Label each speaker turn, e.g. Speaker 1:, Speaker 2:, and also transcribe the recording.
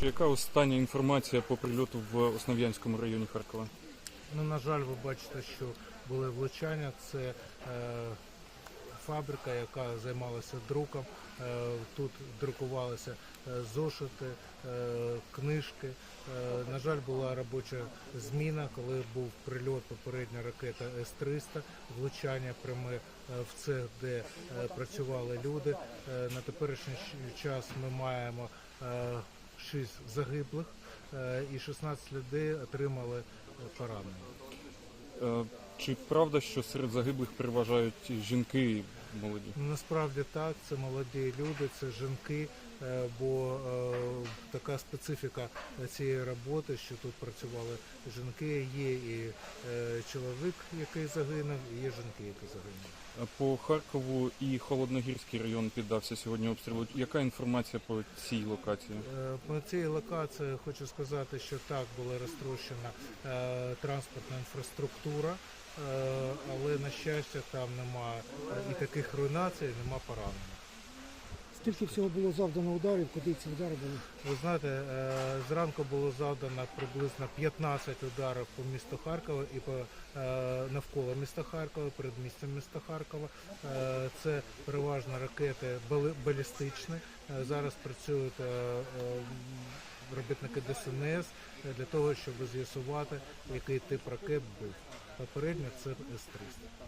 Speaker 1: Чи яка остання інформація по прильоту в Основ'янському районі Харкова?
Speaker 2: Ну, на жаль, ви бачите, що були влучання. Це е, фабрика, яка займалася друком. Е, тут друкувалися е, зошити, е, книжки. Е, на жаль, була робоча зміна, коли був прильот попередня ракета С-300, влучання пряме е, в цех, де е, працювали люди. Е, на теперішній час ми маємо е, 6 загиблих е, і 16 людей отримали е, поранення.
Speaker 1: Е, Чи правда, що серед загиблих переважають жінки молоді?
Speaker 2: Ну, Насправді так, це молоді люди, це жінки, е, бо е, така специфіка цієї роботи, що тут працювали жінки, є і е, чоловік, який загинув, і є жінки, які загинули.
Speaker 1: По Харкову і Холодногірський район піддався сьогодні обстрілу. Яка інформація по цій локації?
Speaker 2: По цій локації хочу сказати, що так була розтрощена транспортна інфраструктура, але на щастя там немає і таких руйнацій, нема поранених.
Speaker 3: Скільки всього було завдано ударів, куди ці удари були?
Speaker 2: Ви знаєте, е, зранку було завдано приблизно 15 ударів по місту Харкова і по е, навколо міста Харкова, перед містом міста Харкова. Е, Це переважно ракети балістичні. Зараз працюють робітники ДСНС для того, щоб з'ясувати, який тип ракет був. Попередньо це С-300.